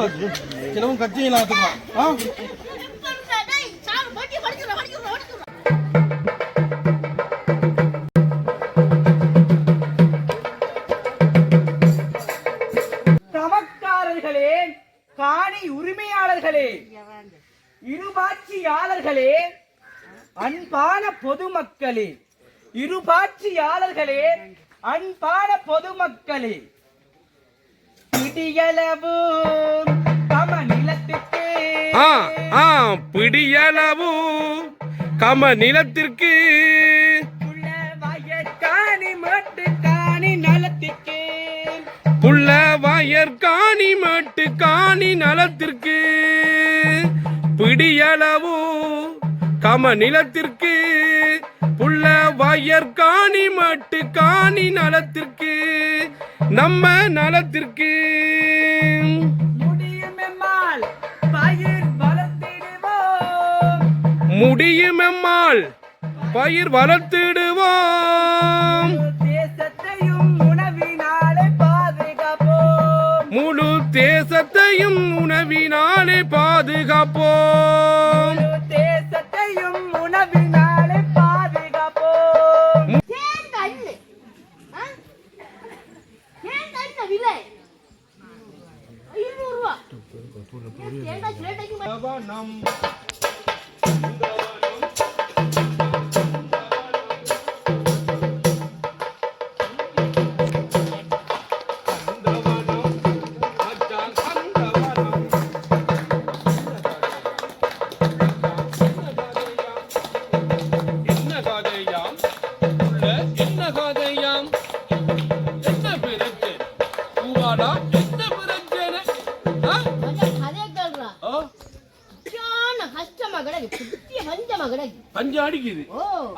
சிலவும் ஆ சமக்காரர்களே காணி உரிமையாளர்களே இருபாட்சியாளர்களே அன்பான பொதுமக்களே இருபாட்சியாளர்களே அன்பான பொதுமக்களே பிடியளவு தம நிலத்துக்கு ஆ ஆ பிடியளவு கம நிலத்திற்கு வயற்காணி மட்டு காணி நலத்துக்கு புள்ள வயற் காணி மட்டு காணி நலத்திற்கு. பிடியளவு கம நிலத்திற்கு புள்ள வயற் காணி மட்டு காணி நலத்திற்கு. நம்ம நலத்திற்கு. முடியும் எம்மால் பயிர் வளர்த்திடுவோம். முழு தேசத்தையும் உணவினாலே பாதுகாப்போம். விலை? இருநூறு ரூபா.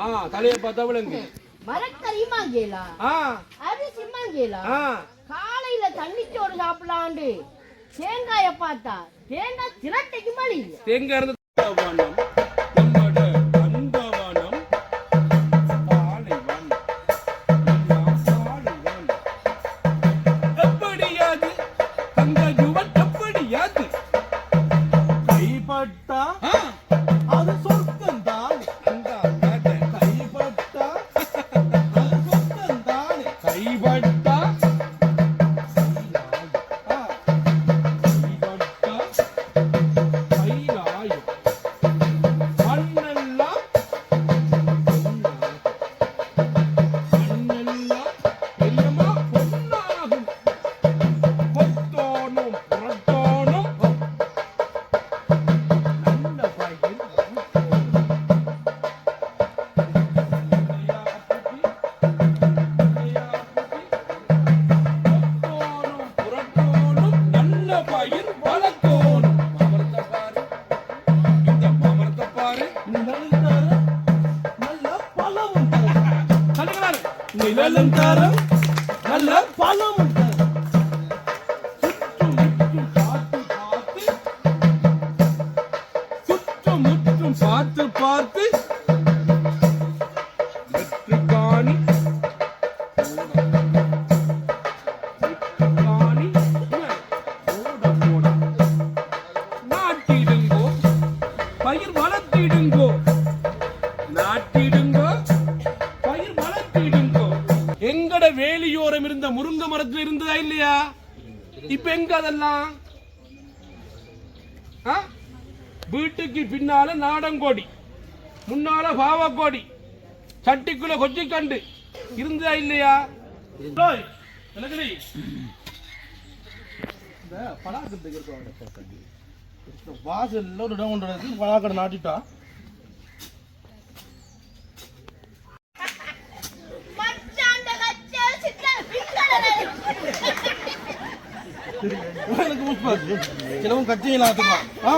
ஆ தலையை பார்த்தா விளங்கு. மரக்கறி மாங்கேலா அரிசி மாங்கேலா காலையில தண்ணிச்சோறு சாப்பிடலாண்டு. தேங்காய பார்த்தா தேங்காய் சிரட்டைக்கு மழை இல்லை. தேங்க இருந்து நிழலும் தரும் நல்ல பலம் சுற்றும் முற்றும் பார்த்து பார்த்து வெற்றி காணி பயிர் வளர்த்திடுங்கோ. இருந்த மரத்துல இருந்ததா இல்லையா? இப்ப எங்க அதெல்லாம்? வீட்டுக்கு பின்னால நாடங்கோடி முன்னால பாவக்கோடி சட்டிக்குள்ள கொச்சிக்கண்டு இருந்ததா இல்லையா? டேய், இந்த வாசல்ல ஒரு இடம் கொண்டு வந்து பலாக்கடை நாட்டிட்டா மச்சாண்ட கச்சே சிக்கன பிக்கடலை எனக்கு முஸ்பாக்கு சிலவும் கட்சியில் ஆத்துக்கலாம் ஆ?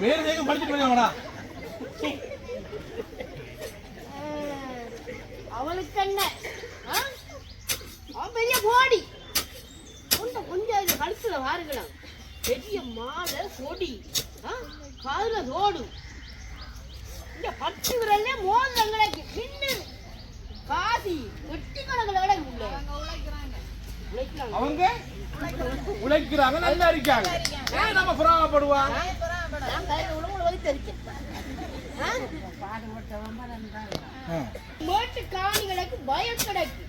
வேறு வேகம் படிச்சுட்டு போயிருவாங்கடா அவளுக்கு என்ன அவன் பெரிய போடி கொஞ்சம் கொஞ்சம் இது கழுத்துல வாருங்களா பெரிய மாலை கொடி காதுல தோடு இந்த பத்து விரல்ல மோதிரம் கிடக்கு காசி வெட்டி கணக்கில் கிடக்கு உள்ள. அவங்க உழைக்கிறாங்க நல்லா இருக்காங்க. ஏன் நம்ம புறாமப்படுவா நான் காணிகளுக்கு பயம் கிடக்கு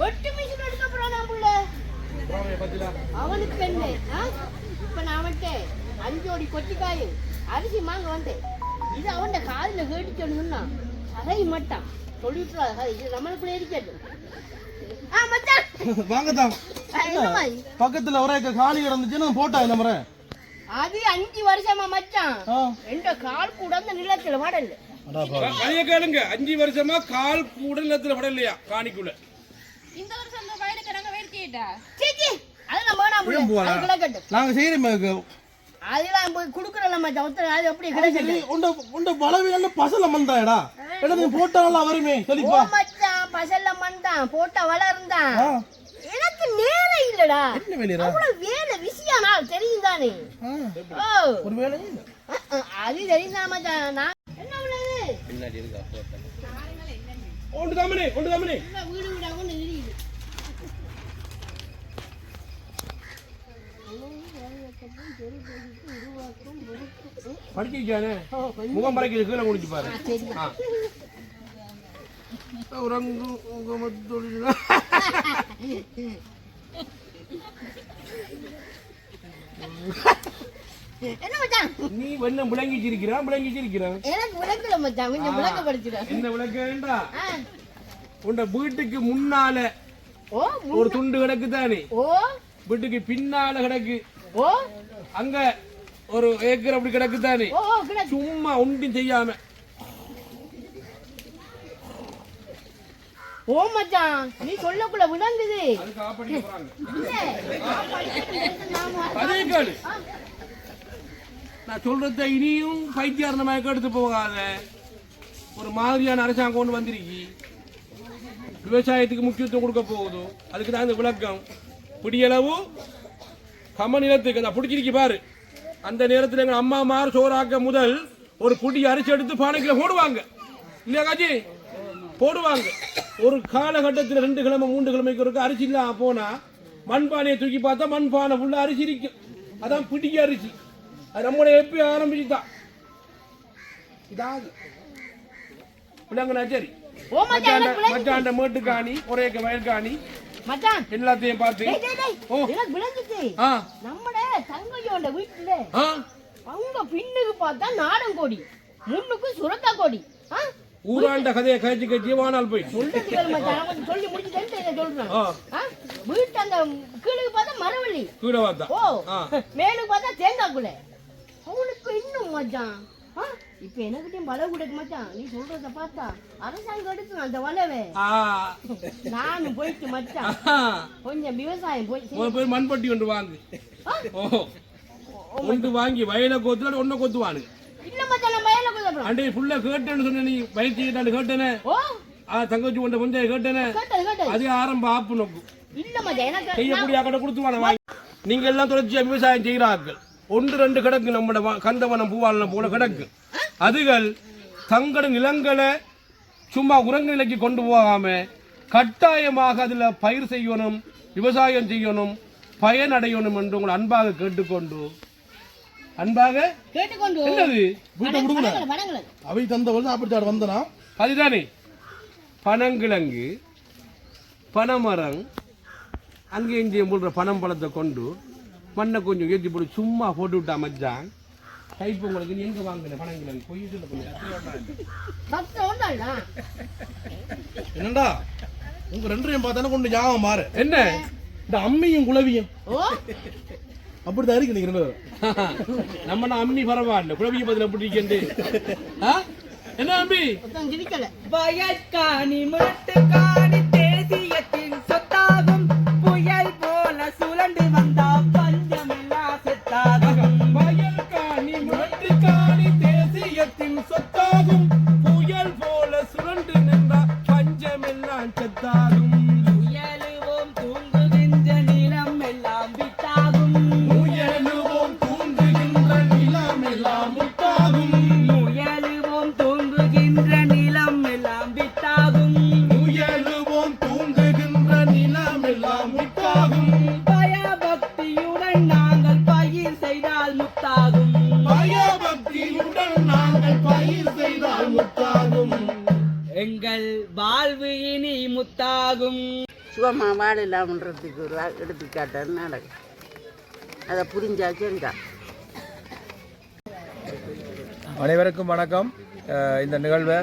வெட்டு மிஷின் எடுக்க போறான் புள்ள. அவனுக்கு என்ன இப்ப நான் அவன்கிட்ட அஞ்சோடி கொட்டிக்காய் அரிசி மாங்க வந்தேன். இது அவன் காதுல கேட்டுச்சோன்னு அதை மாட்டான் சொல்லிட்டு கதை இது நம்மளுக்குள்ள இருக்கட்டும். வாங்க தான் ஆ, என்ன? மாதிரி? பக்கத்துல ஒரே காலி கிடந்துச்சுன்னு போட்டா இந்த முறை? அது அஞ்சு வருஷமா மச்சான். ரெண்டு கால் கூட அந்த நிலத்துல வாடல. கதைய கேளுங்க. அஞ்சு வருஷமா கால் கூட நிலத்துல படலையா காணிக்குள்ள. இந்த வருஷம் இந்த வயலுக்கு நாங்க வேடிக்கையிட்டா சீச்சி வேணாம்? அது கிடக்கட்டும் நாங்க செய்யறோம் அதெல்லாம் போய் குடுக்கறல மச்சான். ஒருத்தர் அது எப்படி கிடக்கட்டும் உண்ட உண்ட பலவீன பசல மந்தாடா ஏடா நீ போட்டாலும் வருமே. சரிப்பா மச்சான் பசல்ல மண்டான் போட்டா வளர்ந்தான். எனக்கு நேரம் இல்லடா. அவ்வளவு வேலை விஷயம் நான் தெரியும் தானே ஓ. ஒரு வேலை அது தெரியும் மச்சான் நான் என்ன உள்ளது? ஒன்று தாமனே ஒன்று தாமனே வீடு வீடா கொண்டு தெரியுது. படிக்கானே முகம் மறைக்கிறது கீழே முடிச்சு பாரு. ஆ. உறங்கு முகமத்தொழில் என்ன மச்சான்? நீ என்ன விளங்கிச்சிருக்கிறா விளங்கிச்சிருக்கிறான் எனக்கு விளக்கல மச்சான். கொஞ்சம் விளக்கப்படுத்துற என்ன விளக்கேண்டா. உண்ட வீட்டுக்கு முன்னால ஓ ஒரு துண்டு கிடக்கு தானே ஓ. வீட்டுக்கு பின்னால கிடக்கு. ஓ. அங்க ஒரு ஏக்கர் அப்படி கிடக்கு. தானே சும்மா ஒன்றும் செய்யாம. ஓ மச்சான் நீ சொல்லக்குள்ள விளங்குது நான் சொல்றத இனியும் பைத்தியாரணமாக எடுத்து போகாத. ஒரு மாதிரியான அரசாங்கம் ஒன்று வந்திருக்கு. விவசாயத்துக்கு முக்கியத்துவம் கொடுக்க போகுது. அதுக்கு தான் இந்த விளக்கம். பிடியளவு கம நிலத்துக்கு நான் பிடிச்சிருக்கு பாரு. அந்த நேரத்தில் எங்கள் அம்மா மார் சோறாக்க முதல் ஒரு புடி அரிசி எடுத்து பானைக்குள்ள போடுவாங்க. இல்லையா காஜி? போடுவாங்க. ஒரு காலகட்டத்தில் ரெண்டு கிழமை மூன்று கிழமைக்கு ஒரு அரிசி இல்லாம போனா மண்பானையை தூக்கி பார்த்தா மண்பானை ஃபுல்லாக அரிசி இருக்கும் அதான் பிடிக்க அரிசி. அது நம்மளோட எப்பயும் ஆரம்பிச்சு தான் இதாவது விளங்குனா சரி மச்சாண்ட மேட்டு காணி ஒரே வயல் காணி மச்சான். எல்லாத்தையும் பார்த்து. நம்மட தங்கையோட வீட்டுல அவங்க பின்னுக்கு பார்த்தா நாடன் கொடி முன்னுக்கு சுரக்கா கொடி ஆ? ஊராண்ட கதையை கழிச்சு கழிச்சு வானால் போய்? வீட்டு அந்த கீழுக்கு பார்த்தா மரவள்ளி. கீழே பார்த்தா. ஓ. மேலுக்கு பார்த்தா அவனுக்கு இன்னும் மச்சான்? இப்ப எனக்கிட்டையும் வலை கொடுக்க மச்சான் நீ சொல்றத பார்த்தா அரசாங்கம் எடுத்து அந்த வளவை ஆ. நானும் போயிட்டு மச்சான். கொஞ்சம் விவசாயம் போய் பேர் மண்பட்டி ஒன்று வாங்கு. ஒன்று வாங்கி வயலை கோத்துல ஒன்றை கொத்துவானுங்க. இல்ல மச்சான் நான் வயல கொடுக்குறேன் அண்டே ஃபுல்லா கேட்டேன்னு சொன்ன நீ. பயிற்சி கேட்டான்னு கேட்டேனே. தங்கச்சி கொண்ட கொஞ்சம் கேட்டேனே. அது ஆரம்ப ஆப்பு நோக்கு செய்யக்கூடிய கடை கொடுத்துவான வாங்கி நீங்க எல்லாம் தொடர்ச்சியா விவசாயம் செய்கிறார்கள். ஒன்று ரெண்டு கிடக்கு நம்மட கந்தவனம் பூவாளனம் போல கிடக்கு. அதுகள் தங்கட நிலங்களை சும்மா உறங்கு நிலைக்கு கொண்டு போகாம கட்டாயமாக அதுல பயிர் செய்யணும் விவசாயம் செய்யணும் பயனடையணும் என்று உங்களை அன்பாக கேட்டுக்கொண்டு அன்பாக கேட்டுக்கொண்டு என்னது? வீட்டை விடுங்க வடங்களை, வடங்களை. அவை தந்த வருஷம் சாப்பிட்டு வந்தனா? அதுதானே. பனங்கிழங்கு பனைமரம் அங்கே இங்கே போடுற பனம் பழத்தை கொண்டு மண்ணை கொஞ்சம் ஏற்றி போட்டு சும்மா போட்டு விட்டா மச்சான். டைப் உங்களுக்கு எங்க வாங்கின பனங்கிழங்கு? பொய் சொல்ல கொஞ்சம் உங்க ரெண்டையும் பார்த்தானே கொண்டு ஞாபகம் மாறு. என்ன? இந்த அம்மியும் குளவியும் ஓ? அப்படிதான் இருக்கு நீங்க ரெண்டு பேரும். நம்ம அம்மி பரவாயில்ல. குழவிய பதில் எப்படி இருக்கேன் என்ன அம்மி? ஒருத்தன் சிரிக்கல வயற்காணி முத்தாகும் சுகமாக வாழலாம்ன்றதுக்கு ஒரு எடுத்துக்காட்டு நடக்கும் அதை புரிஞ்சா செஞ்சா அனைவருக்கும் வணக்கம். இந்த நிகழ்வை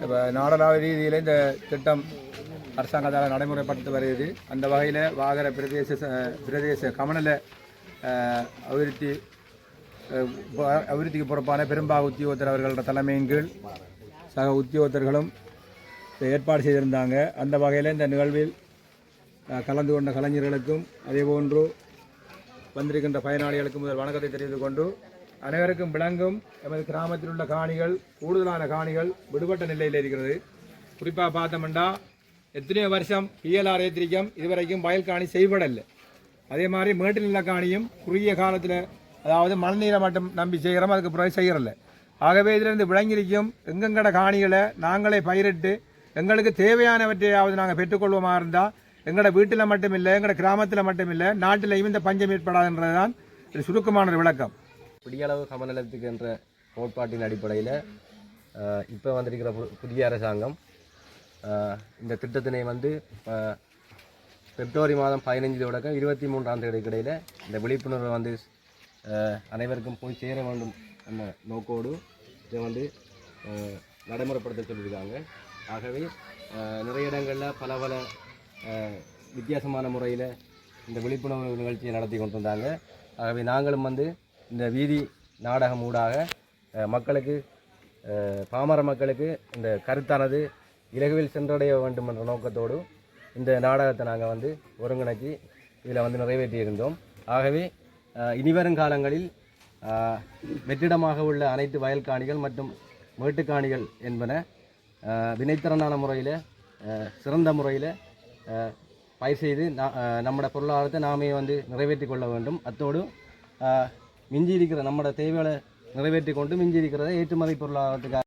இப்போ நாடளாவிய ரீதியில் இந்த திட்டம் அரசாங்கத்தால் நடைமுறைப்படுத்தி வருகிறது. அந்த வகையில் வாகர பிரதேச ச- பிரதேச கமநல அபிவிருத்தி அபிவிருத்திக்கு பொறுப்பான பெரும்பாக உத்தியோகத்தர் அவர்களோட தலைமையின் கீழ் சக உத்தியோகத்தர்களும் ஏற்பாடு செய்திருந்தாங்க. அந்த வகையில் இந்த நிகழ்வில் கலந்து கொண்ட கலைஞர்களுக்கும் அதேபோன்று வந்திருக்கின்ற பயனாளிகளுக்கும் முதல் வணக்கத்தை தெரிவித்துக் கொண்டு அனைவருக்கும் விளங்கும் எமது கிராமத்தில் உள்ள காணிகள் கூடுதலான காணிகள் விடுபட்ட நிலையில் இருக்கிறது. குறிப்பாக பார்த்தோம்னா எத்தனையோ வருஷம் பிஎல்ஆர் ஏத்திரிக்கம். இதுவரைக்கும் வயல் காணி செய்படலை அதே மாதிரி மேட்டு நில காணியும் குறுகிய காலத்தில் அதாவது மழைநீரை மட்டும் நம்பி செய்கிறோம் அதுக்கு பிறகு செய்கிறல்ல ஆகவே இதிலிருந்து விளங்கியிருக்கும் எங்கெங்கட காணிகளை நாங்களே பயிரிட்டு எங்களுக்கு தேவையானவற்றையாவது நாங்கள் பெற்றுக்கொள்வோமா இருந்தால் எங்களோட வீட்டில் மட்டும் இல்லை எங்களோட கிராமத்தில் மட்டும் இல்லை நாட்டிலையும் இந்த பஞ்சம் ஏற்படாதுன்றது தான் சுருக்கமான ஒரு விளக்கம். பிடியளவு சமநிலத்துக்கு என்ற கோட்பாட்டின் அடிப்படையில் இப்போ வந்திருக்கிற புதிய அரசாங்கம் இந்த திட்டத்தினை வந்து பிப்ரவரி மாதம் பதினைஞ்சு தொடக்கம் இருபத்தி மூன்றாம் தேதி இடையில் இந்த விழிப்புணர்வை வந்து அனைவருக்கும் போய் சேர வேண்டும் என்ற நோக்கோடு இதை வந்து நடைமுறைப்படுத்த சொல்லியிருக்காங்க. ஆகவே நிறைய இடங்களில் பல பல வித்தியாசமான முறையில் இந்த விழிப்புணர்வு நிகழ்ச்சியை நடத்தி கொண்டு வந்தாங்க ஆகவே நாங்களும் வந்து இந்த வீதி நாடகம் ஊடாக மக்களுக்கு பாமர மக்களுக்கு இந்த கருத்தானது இலகுவில் சென்றடைய வேண்டும் என்ற நோக்கத்தோடு இந்த நாடகத்தை நாங்கள் வந்து ஒருங்கிணைச்சி இதில் வந்து நிறைவேற்றியிருந்தோம். ஆகவே இனிவரும் காலங்களில் வெற்றிடமாக உள்ள அனைத்து வயல்காணிகள் மற்றும் மேட்டுக்காணிகள் என்பன வினைத்திறனான முறையில் சிறந்த முறையில் பயிர் செய்து நா- நம்மட பொருளாதாரத்தை நாமே வந்து நிறைவேற்றி கொள்ள வேண்டும். அத்தோடு மிஞ்சி இருக்கிற நம்மட தேவைகளை நிறைவேற்றி கொண்டு மிஞ்சி இருக்கிறத ஏற்றுமதி பொருளாதாரத்துக்காக